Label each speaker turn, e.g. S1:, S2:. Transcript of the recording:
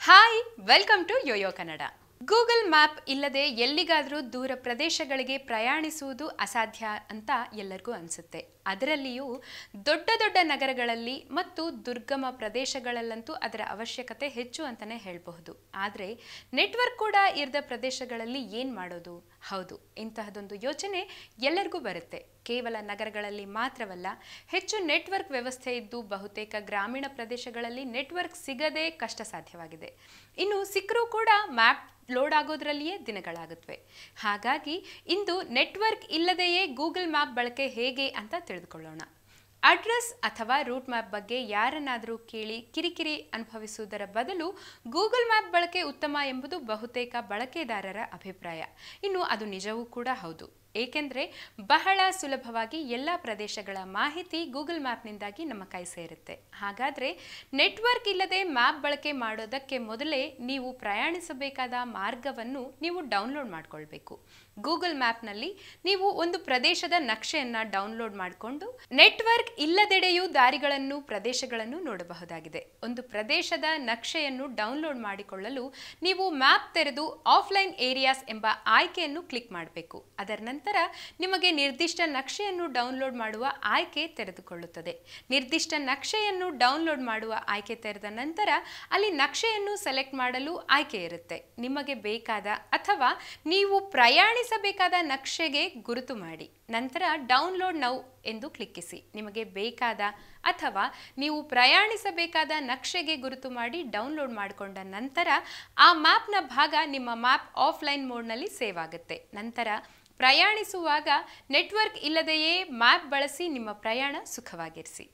S1: hi welcome to YoYo Kannada Google map ಇಲ್ಲದೆ ಎಲ್ಲಿಗಾದರೂ ದೂರ ಪ್ರದೇಶಗಳಿಗೆ ಪ್ರಯಾಣಿಸುವುದು ಅಸಾಧ್ಯ ಅಂತ ಎಲ್ಲರಿಗೂ ಅನಿಸುತ್ತೆ. ಅದರಲ್ಲಿಯೂ ದೊಡ್ಡ ದೊಡ್ಡ ನಗರಗಳಲ್ಲಿ ಮತ್ತು ದುರ್ಗಮ ಪ್ರದೇಶಗಳಲ್ಲಂತೂ ಅದರ ಅವಶ್ಯಕತೆ ಹೆಚ್ಚು ಅಂತಲೇ ಹೇಳಬಹುದು. ಆದರೆ ನೆಟ್ವರ್ಕ್ ಕೂಡ ಇರದ ಪ್ರದೇಶಗಳಲ್ಲಿ ಏನು ಮಾಡೋದು? ಹೌದು, ಇಂತಹದೊಂದು ಯೋಚನೆ ಎಲ್ಲರಿಗೂ ಬರುತ್ತೆ. ಕೇವಲ ನಗರಗಳಲ್ಲಿ ಮಾತ್ರವಲ್ಲ, ಹೆಚ್ಚು ನೆಟ್ವರ್ಕ್ ವ್ಯವಸ್ಥೆ ಇದ್ದು ಬಹುತೇಕ ಗ್ರಾಮೀಣ ಪ್ರದೇಶಗಳಲ್ಲಿ ನೆಟ್ವರ್ಕ್ ಸಿಗದೇ ಕಷ್ಟ ಸಾಧ್ಯವಾಗಿದೆ ಇನ್ನು ಸಿಕ್ಕರೂ ಕೂಡ ಮ್ಯಾಪ್ ಲೋಡ್ ಆಗೋದ್ರಲ್ಲಿಯೇ ದಿನಗಳಾಗುತ್ತವೆ. ಹಾಗಾಗಿ ಇಂದು ನೆಟ್ವರ್ಕ್ ಇಲ್ಲದೆಯೇ ಗೂಗಲ್ ಮ್ಯಾಪ್ ಬಳಕೆ ಹೇಗೆ ಅಂತ ತಿಳಿದುಕೊಳ್ಳೋಣ. ಅಡ್ರೆಸ್ ಅಥವಾ ರೂಟ್ ಮ್ಯಾಪ್ ಬಗ್ಗೆ ಯಾರನ್ನಾದರೂ ಕೇಳಿ ಕಿರಿಕಿರಿ ಅನುಭವಿಸುವುದರ ಬದಲು ಗೂಗಲ್ ಮ್ಯಾಪ್ ಬಳಕೆ ಉತ್ತಮ ಎಂಬುದು ಬಹುತೇಕ ಬಳಕೆದಾರರ ಅಭಿಪ್ರಾಯ. ಇನ್ನು ಅದು ನಿಜವೂ ಕೂಡ ಹೌದು. ಏಕೆಂದರೆ ಬಹಳ ಸುಲಭವಾಗಿ ಎಲ್ಲ ಪ್ರದೇಶಗಳ ಮಾಹಿತಿ ಗೂಗಲ್ ಮ್ಯಾಪ್ನಿಂದಾಗಿ ನಮ್ಮ ಕೈ ಸೇರುತ್ತೆ. ಹಾಗಾದರೆ ನೆಟ್ವರ್ಕ್ ಇಲ್ಲದೆ ಮ್ಯಾಪ್ ಬಳಕೆ ಮಾಡೋದಕ್ಕೆ ಮೊದಲೇ ನೀವು ಪ್ರಯಾಣಿಸಬೇಕಾದ ಮಾರ್ಗವನ್ನು ನೀವು ಡೌನ್ಲೋಡ್ ಮಾಡಿಕೊಳ್ಬೇಕು. ಗೂಗಲ್ ಮ್ಯಾಪ್ನಲ್ಲಿ ನೀವು ಒಂದು ಪ್ರದೇಶದ ನಕ್ಷೆಯನ್ನು ಡೌನ್ಲೋಡ್ ಮಾಡಿಕೊಂಡು ನೆಟ್ವರ್ಕ್ ಇಲ್ಲದೆಡೆಯೂ ದಾರಿಗಳನ್ನು, ಪ್ರದೇಶಗಳನ್ನು ನೋಡಬಹುದಾಗಿದೆ. ಒಂದು ಪ್ರದೇಶದ ನಕ್ಷೆಯನ್ನು ಡೌನ್ಲೋಡ್ ಮಾಡಿಕೊಳ್ಳಲು ನೀವು ಮ್ಯಾಪ್ ತೆರೆದು ಆಫ್ಲೈನ್ ಏರಿಯಾಸ್ ಎಂಬ ಆಯ್ಕೆಯನ್ನು ಕ್ಲಿಕ್ ಮಾಡಬೇಕು. ಅದರ ನಿಮಗೆ ನಿರ್ದಿಷ್ಟ ನಕ್ಷೆಯನ್ನು ಡೌನ್ಲೋಡ್ ಮಾಡುವ ಆಯ್ಕೆ ತೆರೆದುಕೊಳ್ಳುತ್ತದೆ. ನಿರ್ದಿಷ್ಟ ನಕ್ಷೆಯನ್ನು ಡೌನ್ಲೋಡ್ ಮಾಡುವ ಆಯ್ಕೆ ತೆರೆದ ನಂತರ ಅಲ್ಲಿ ನಕ್ಷೆಯನ್ನು ಸೆಲೆಕ್ಟ್ ಮಾಡಲು ಆಯ್ಕೆ ಇರುತ್ತೆ. ನಿಮಗೆ ಬೇಕಾದ ಅಥವಾ ನೀವು ಪ್ರಯಾಣಿಸಬೇಕಾದ ನಕ್ಷೆಗೆ ಗುರುತು ಮಾಡಿ. ನಂತರ ಡೌನ್ಲೋಡ್ ನೌ ಎಂದು ಕ್ಲಿಕ್ಕಿಸಿ. ನಿಮಗೆ ಬೇಕಾದ ಅಥವಾ ನೀವು ಪ್ರಯಾಣಿಸಬೇಕಾದ ನಕ್ಷೆಗೆ ಗುರುತು ಮಾಡಿ ಡೌನ್ಲೋಡ್ ಮಾಡಿಕೊಂಡ ನಂತರ ಆ ಮ್ಯಾಪ್ನ ಭಾಗ ನಿಮ್ಮ ಮ್ಯಾಪ್ ಆಫ್ಲೈನ್ ಮೋಡ್ನಲ್ಲಿ ಸೇವ್ ಆಗುತ್ತೆ. ನಂತರ ಪ್ರಯಾಣಿಸುವಾಗ ನೆಟ್ವರ್ಕ್ ಇಲ್ಲದೆಯೇ ಮ್ಯಾಪ್ ಬಳಸಿ ನಿಮ್ಮ ಪ್ರಯಾಣ ಸುಖವಾಗಿರಿಸಿ.